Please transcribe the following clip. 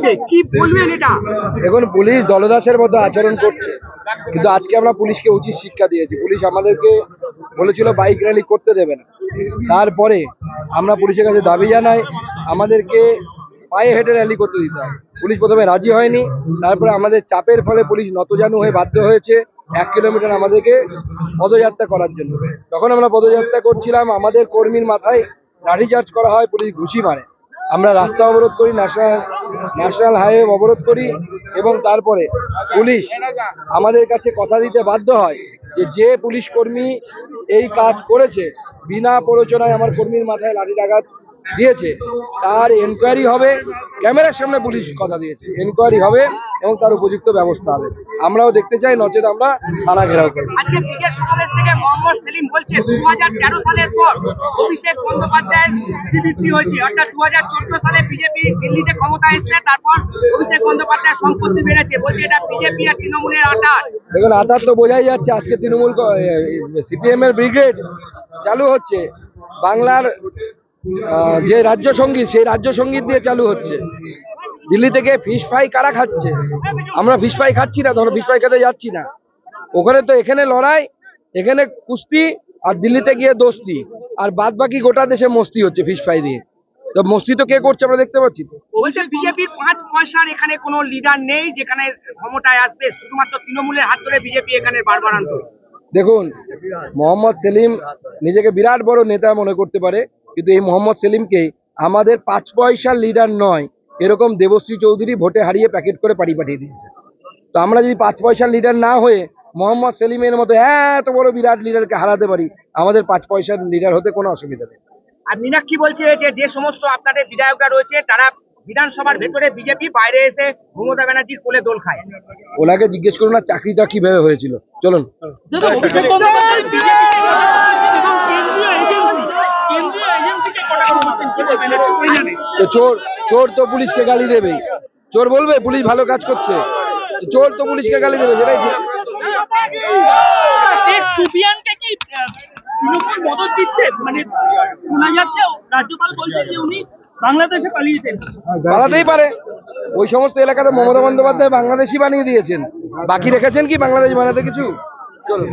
থেকে কি বলবেন এটা? দেখুন, পুলিশ দলদাসের মতো আচরণ করছে। কিন্তু আজকে আমরা পুলিশকে উচিত শিক্ষা দিয়েছি। পুলিশ আমাদেরকে বলেছিল বাইক র্যালি করতে দেবে না। তারপরে আমরা পুলিশের কাছে দাবি জানাই, আমাদেরকে পায়ে হেঁটে র্যালি করতে দিতে হবে। পুলিশ প্রথমে রাজি হয়নি, তারপরে আমাদের চাপের ফলে পুলিশ নতজানু হয়ে বাধ্য হয়েছে এক কিলোমিটার আমাদেরকে পদযাত্রা করার জন্য। তখন আমরা পদযাত্রা করছিলাম, আমাদের কর্মীর মাথায় লাঠিচার্জ করা হয়, পুলিশ ঘুষি মারে। আমরা রাস্তা অবরোধ করি, ন্যাশনাল ন্যাশনাল হাইওয়ে অবরোধ করি এবং তারপরে পুলিশ আমাদের কাছে কথা দিতে বাধ্য হয় যে যে পুলিশ কর্মী এই কাজ করেছে, বিনা প্ররোচনায় আমার কর্মীর মাথায় লাঠির দিয়েছে, তার এনকোয়ারি হবে, ক্যামেরার সামনে পুলিশ কথা দিয়েছে এনকোয়ারি হবে এবং তার উপযুক্ত ব্যবস্থা হবে। আমরাও দেখতে চাই, নচেত আমরা থানা ঘেরাও করব মোহাম্মদ সেলিম বলছে দু সালের পর অভিষেক বন্দ্যোপাধ্যায়ের শ্রীবৃদ্ধি হয়েছে। অর্থাৎ দু সালে বিজেপি দিল্লিতে ক্ষমতা এসছে, তারপর অভিষেক বন্দ্যোপাধ্যায়ের সম্পত্তি বেড়েছে। বলছে এটা বিজেপি আর তৃণমূলের আটার। দেখুন আধার তো বোঝাই যাচ্ছে, আজকে তৃণমূল সিপিএম এর ব্রিগেড চালু হচ্ছে। বাংলার যে রাজ্য সংগীত সেই রাজ্য সংগীত দিয়ে চালু হচ্ছে। দিল্লি থেকে ফিশ ফ্রাই কারা খাচ্ছে? আমরা ফিশ ফ্রাই খাচ্ছি না, ধরো ফিশ ফ্রাই খেতে যাচ্ছি না। ওখানে তো এখানে লড়াই এখানে কুস্তি আর দিল্লিতে গিয়ে দোস্তি। আর বাদ বাকি গোটা দেশে মস্তি হচ্ছে ফিশ ফ্রাই দিয়ে। তো মস্তি তো কে করছে আমরা দেখতে পাচ্ছি? বলছে বিজেপির পাঁচ পয়সার এখানে কোনো লিডার নেই যেখানে ক্ষমতায় আসবে শুধুমাত্র তৃণমূলের হাত ধরে বিজেপি এখানে বারবার আনত। দেখুন মোহাম্মদ সেলিম নিজেকে বিরাট বড় নেতা মনে করতে পারে কিন্তু এই মোহাম্মদ সেলিমকে আমাদের পাঁচ পয়সার লিডার নয় এরকম দেবশ্রী চৌধুরী ভোটে হারিয়ে প্যাকেট করে পাড়ি পাঠিয়ে দিয়েছে। তো আমরা যদি পাঁচ পয়সার লিডার না হয়ে মোহাম্মদ সেলিমের মতো এত বড় বিরাট লিডারকে হারাতে পারি আমাদের পাঁচ পয়সার লিডার হতে কোনো অসুবিধা নেই। আর মীনাক্ষী বলছে যে যে সমস্ত আপনাদের বিধায়করা রয়েছে তারা বিধানসভার ভেতরে বিজেপি বাইরে এসে মমতা ব্যানার্জির কোলে দোল খায়। ওনাকে জিজ্ঞেস করুন না চাকরিটা কীভাবে হয়েছিল। চলুন। চোর চোর তো পুলিশকে গালি দেবে। চোর বলবে পুলিশ ভালো কাজ করছে। চোর তো পুলিশকে গালি দেবে সেটাই সুফিয়ানকে কি তৃণমূল মদত দিচ্ছে? মানে শোনা যাচ্ছে রাজ্যপাল বলছেন যে উনি বাংলাদেশে পালিয়েছেন পালাতেই পারে। ওই সমস্ত এলাকাতে মমতা বন্দ্যোপাধ্যায় বাংলাদেশি বানিয়ে দিয়েছেন। বাকি রেখেছেন কি বাংলাদেশ বানাতে কিছু? চলুন।